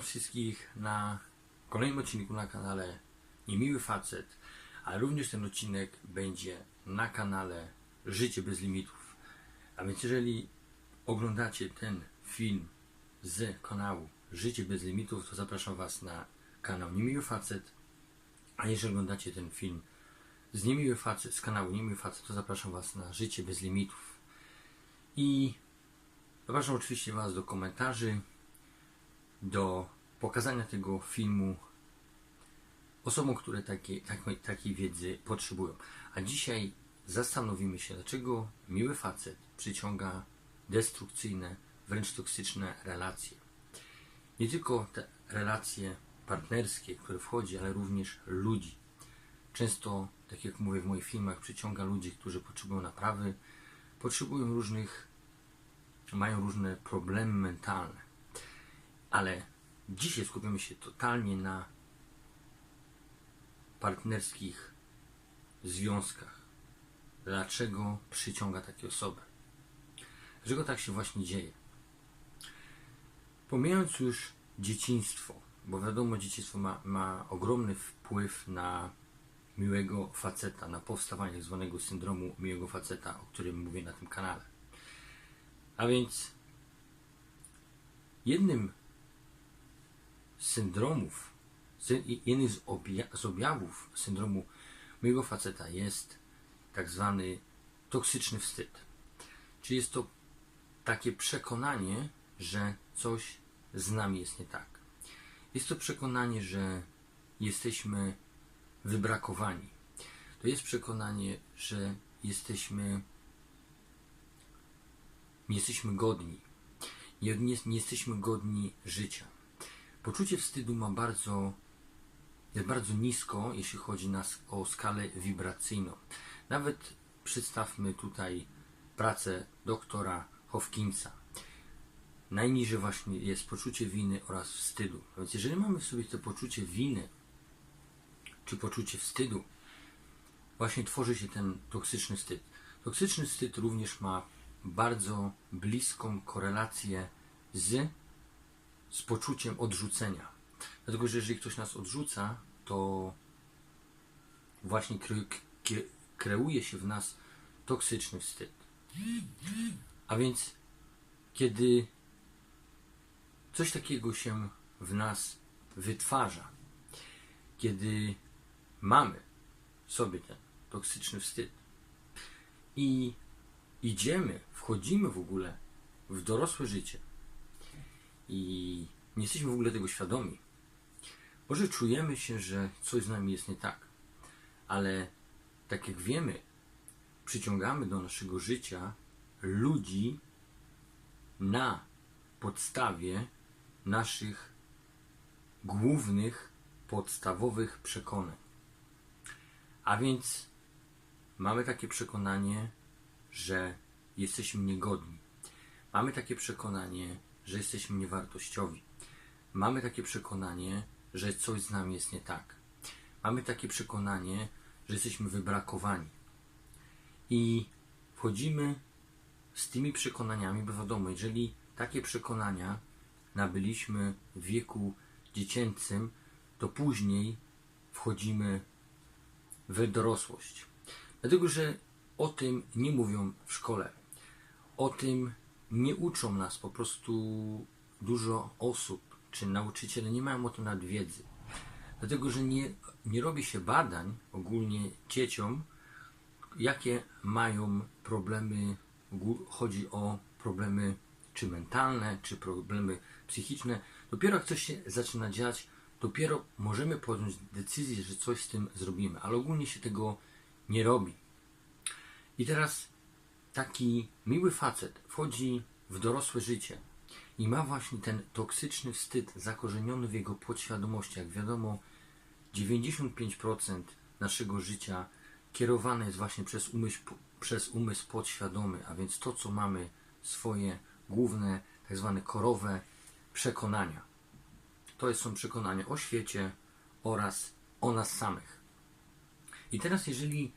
wszystkich na kolejnym odcinku na kanale Niemiły Facet, ale również ten odcinek będzie na kanale Życie bez limitów. A więc jeżeli oglądacie ten film z kanału Życie bez limitów, to zapraszam Was na kanał Niemiły Facet, a jeżeli oglądacie ten film z Niemiły Facet, z kanału Niemiły Facet, to zapraszam Was na Życie bez limitów. I zapraszam oczywiście Was do komentarzy, do pokazania tego filmu osobom, które takiej, takiej, takiej wiedzy potrzebują. A dzisiaj zastanowimy się, dlaczego miły facet przyciąga destrukcyjne, wręcz toksyczne relacje. Nie tylko te relacje partnerskie, które wchodzi, ale również ludzi. Często, tak jak mówię w moich filmach, przyciąga ludzi, którzy potrzebują naprawy, potrzebują różnych, mają różne problemy mentalne. Ale dzisiaj skupimy się totalnie na partnerskich związkach. Dlaczego przyciąga takie osoby? Dlaczego tak się właśnie dzieje? Pomijając już dzieciństwo, bo wiadomo, dzieciństwo ma, ma ogromny wpływ na miłego faceta, na powstawanie tak zwanego syndromu miłego faceta, o którym mówię na tym kanale. A więc jednym syndromów, sy- jednym z, obja- z objawów syndromu mojego faceta jest tak zwany toksyczny wstyd. Czyli jest to takie przekonanie, że coś z nami jest nie tak. Jest to przekonanie, że jesteśmy wybrakowani. To jest przekonanie, że jesteśmy nie jesteśmy godni. Nie, nie, nie jesteśmy godni życia. Poczucie wstydu ma bardzo, jest bardzo nisko, jeśli chodzi nas o skalę wibracyjną. Nawet przedstawmy tutaj pracę doktora Hopkinsa. Najniżej właśnie jest poczucie winy oraz wstydu. Więc jeżeli mamy w sobie to poczucie winy, czy poczucie wstydu, właśnie tworzy się ten toksyczny wstyd. Toksyczny wstyd również ma bardzo bliską korelację z, z poczuciem odrzucenia. Dlatego, że jeżeli ktoś nas odrzuca, to właśnie kre, kre, kreuje się w nas toksyczny wstyd. A więc, kiedy coś takiego się w nas wytwarza, kiedy mamy sobie ten toksyczny wstyd i idziemy, wchodzimy w ogóle w dorosłe życie i nie jesteśmy w ogóle tego świadomi, może czujemy się, że coś z nami jest nie tak, ale tak jak wiemy, przyciągamy do naszego życia ludzi na podstawie naszych głównych, podstawowych przekonań. A więc mamy takie przekonanie, że jesteśmy niegodni. Mamy takie przekonanie, że jesteśmy niewartościowi. Mamy takie przekonanie, że coś z nami jest nie tak. Mamy takie przekonanie, że jesteśmy wybrakowani. I wchodzimy z tymi przekonaniami, bo wiadomo, jeżeli takie przekonania nabyliśmy w wieku dziecięcym, to później wchodzimy w dorosłość. Dlatego, że o tym nie mówią w szkole. O tym nie uczą nas po prostu dużo osób, czy nauczyciele nie mają o tym nawet wiedzy. Dlatego, że nie, nie robi się badań ogólnie dzieciom, jakie mają problemy, chodzi o problemy czy mentalne, czy problemy psychiczne. Dopiero jak coś się zaczyna dziać, dopiero możemy podjąć decyzję, że coś z tym zrobimy, ale ogólnie się tego nie robi. I teraz taki miły facet wchodzi w dorosłe życie i ma właśnie ten toksyczny wstyd zakorzeniony w jego podświadomości. Jak wiadomo, 95% naszego życia kierowane jest właśnie przez umysł, przez umysł podświadomy, a więc to, co mamy, swoje główne, tak zwane korowe przekonania. To są przekonania o świecie oraz o nas samych. I teraz, jeżeli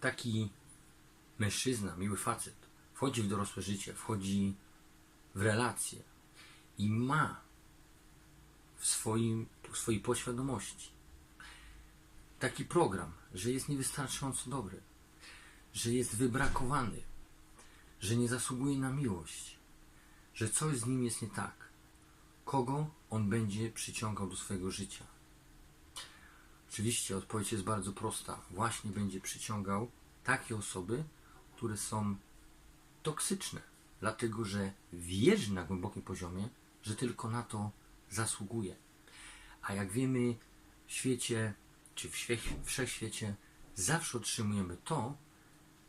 taki mężczyzna, miły facet, wchodzi w dorosłe życie, wchodzi w relacje i ma w, swoim, w swojej poświadomości. Taki program, że jest niewystarczająco dobry, że jest wybrakowany, że nie zasługuje na miłość, że coś z nim jest nie tak. Kogo on będzie przyciągał do swojego życia? Oczywiście odpowiedź jest bardzo prosta. Właśnie będzie przyciągał takie osoby, które są toksyczne, dlatego że wierzy na głębokim poziomie, że tylko na to zasługuje. A jak wiemy, w świecie, czy w świe- wszechświecie, zawsze otrzymujemy to,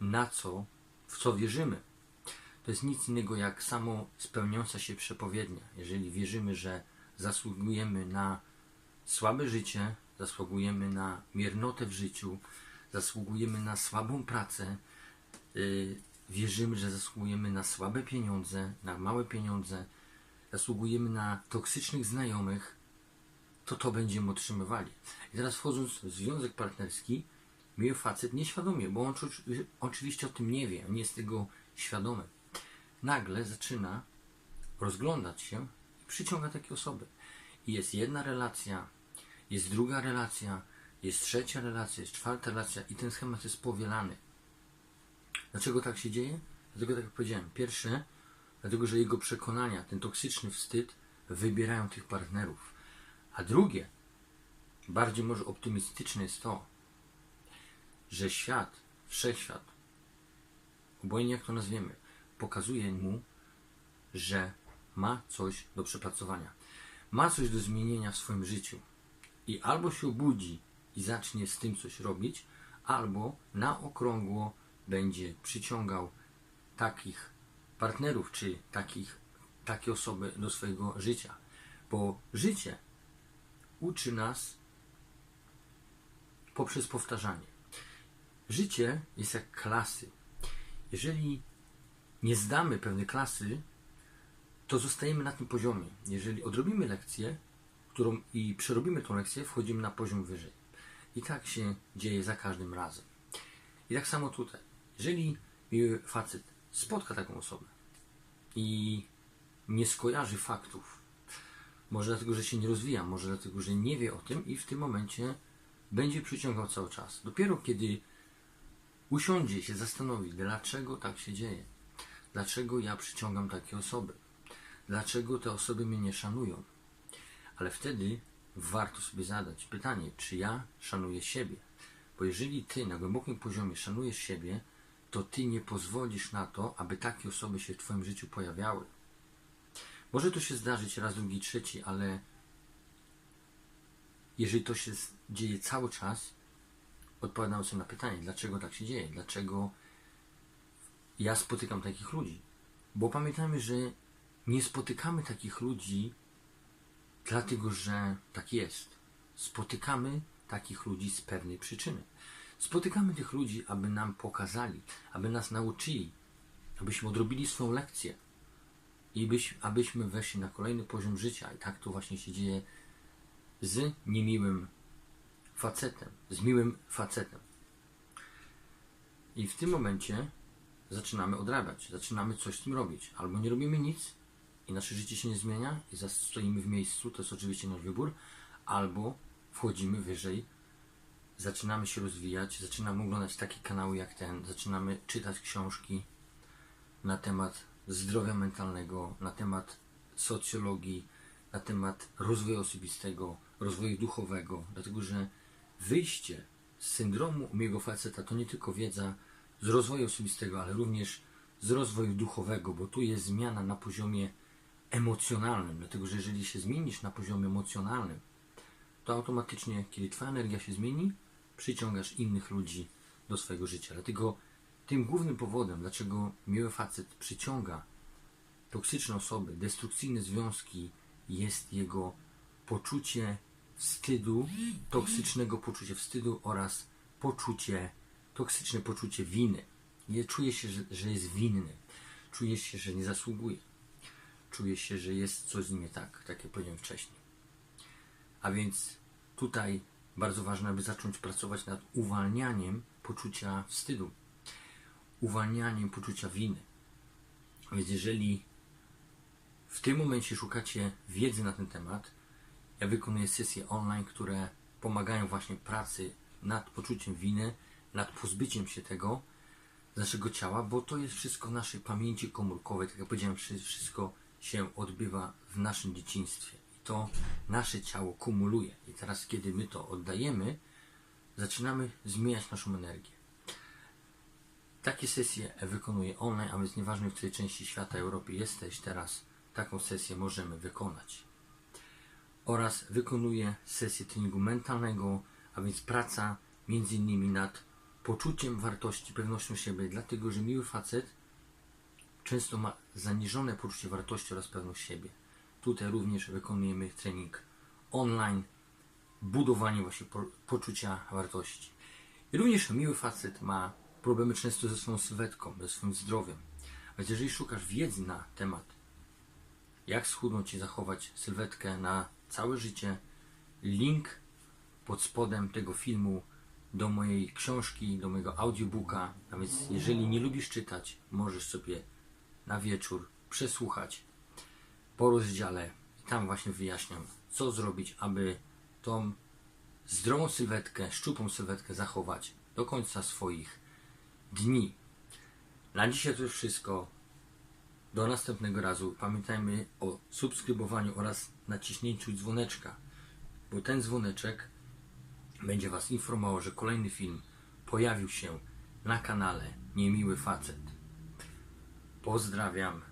na co, w co wierzymy. To jest nic innego jak samo spełniająca się przepowiednia. Jeżeli wierzymy, że zasługujemy na słabe życie, zasługujemy na miernotę w życiu, zasługujemy na słabą pracę, wierzymy, że zasługujemy na słabe pieniądze, na małe pieniądze, zasługujemy na toksycznych znajomych, to to będziemy otrzymywali. I teraz wchodząc w związek partnerski, miły facet nieświadomie, bo on oczy- oczywiście o tym nie wie, on nie jest tego świadomy. Nagle zaczyna rozglądać się i przyciąga takie osoby. I jest jedna relacja, jest druga relacja, jest trzecia relacja, jest czwarta relacja i ten schemat jest powielany. Dlaczego tak się dzieje? Dlatego, tak jak powiedziałem, pierwsze, dlatego, że jego przekonania, ten toksyczny wstyd, wybierają tych partnerów. A drugie, bardziej może optymistyczne jest to, że świat, wszechświat, obojętnie jak to nazwiemy, pokazuje mu, że ma coś do przepracowania. Ma coś do zmienienia w swoim życiu. I albo się obudzi i zacznie z tym coś robić, albo na okrągło będzie przyciągał takich partnerów, czy takich, takie osoby do swojego życia. Bo życie uczy nas poprzez powtarzanie. Życie jest jak klasy. Jeżeli nie zdamy pewnej klasy, to zostajemy na tym poziomie. Jeżeli odrobimy lekcję, którą i przerobimy tą lekcję, wchodzimy na poziom wyżej. I tak się dzieje za każdym razem. I tak samo tutaj. Jeżeli miły facet spotka taką osobę i nie skojarzy faktów, może dlatego, że się nie rozwija, może dlatego, że nie wie o tym i w tym momencie będzie przyciągał cały czas. Dopiero kiedy usiądzie się zastanowi, dlaczego tak się dzieje, dlaczego ja przyciągam takie osoby, dlaczego te osoby mnie nie szanują, ale wtedy warto sobie zadać pytanie, czy ja szanuję siebie. Bo jeżeli ty na głębokim poziomie szanujesz siebie, to ty nie pozwolisz na to, aby takie osoby się w twoim życiu pojawiały. Może to się zdarzyć raz, drugi, trzeci, ale jeżeli to się dzieje cały czas, odpowiadam sobie na pytanie, dlaczego tak się dzieje, dlaczego ja spotykam takich ludzi. Bo pamiętajmy, że nie spotykamy takich ludzi dlatego, że tak jest. Spotykamy takich ludzi z pewnej przyczyny. Spotykamy tych ludzi, aby nam pokazali, aby nas nauczyli, abyśmy odrobili swoją lekcję i byś, abyśmy weszli na kolejny poziom życia. I tak to właśnie się dzieje z niemiłym facetem, z miłym facetem. I w tym momencie zaczynamy odrabiać, zaczynamy coś z tym robić. Albo nie robimy nic i nasze życie się nie zmienia i stoimy w miejscu, to jest oczywiście nasz wybór, albo wchodzimy wyżej, zaczynamy się rozwijać, zaczynamy oglądać takie kanały jak ten, zaczynamy czytać książki na temat zdrowia mentalnego, na temat socjologii, na temat rozwoju osobistego, rozwoju duchowego, dlatego że wyjście z syndromu umiego faceta to nie tylko wiedza z rozwoju osobistego, ale również z rozwoju duchowego, bo tu jest zmiana na poziomie emocjonalnym, dlatego że jeżeli się zmienisz na poziomie emocjonalnym, to automatycznie, kiedy Twoja energia się zmieni, przyciągasz innych ludzi do swojego życia. Dlatego tym głównym powodem, dlaczego miły facet przyciąga toksyczne osoby, destrukcyjne związki, jest jego poczucie wstydu, toksycznego poczucia wstydu oraz poczucie, toksyczne poczucie winy. Czuje się, że, że jest winny, czuje się, że nie zasługuje, czuje się, że jest coś z nim nie tak, tak jak powiedziałem wcześniej. A więc tutaj bardzo ważne, aby zacząć pracować nad uwalnianiem poczucia wstydu, uwalnianiem poczucia winy. Więc jeżeli w tym momencie szukacie wiedzy na ten temat, Ja wykonuję sesje online, które pomagają właśnie pracy nad poczuciem winy, nad pozbyciem się tego z naszego ciała, bo to jest wszystko w naszej pamięci komórkowej. Tak jak powiedziałem, wszy- wszystko się odbywa w naszym dzieciństwie. To nasze ciało kumuluje. I teraz, kiedy my to oddajemy, zaczynamy zmieniać naszą energię. Takie sesje wykonuję online, a więc nieważne w której części świata Europy jesteś teraz, taką sesję możemy wykonać. Oraz wykonuję sesję treningu mentalnego, a więc praca między innymi nad poczuciem wartości, pewnością siebie, dlatego że miły facet często ma zaniżone poczucie wartości oraz pewność siebie. Tutaj również wykonujemy trening online, budowanie właśnie po, poczucia wartości. I również miły facet ma problemy często ze swoją sylwetką, ze swoim zdrowiem. Więc jeżeli szukasz wiedzy na temat, jak schudnąć i zachować sylwetkę na całe życie, link pod spodem tego filmu do mojej książki, do mojego audiobooka. A więc jeżeli nie lubisz czytać, możesz sobie na wieczór przesłuchać po rozdziale. Tam właśnie wyjaśniam, co zrobić, aby tą zdrową sylwetkę, szczupłą sylwetkę zachować do końca swoich dni. Na dzisiaj to już wszystko. Do następnego razu. Pamiętajmy o subskrybowaniu oraz naciśnięciu dzwoneczka, bo ten dzwoneczek będzie Was informował, że kolejny film pojawił się na kanale Niemiły Facet. Pozdrawiam.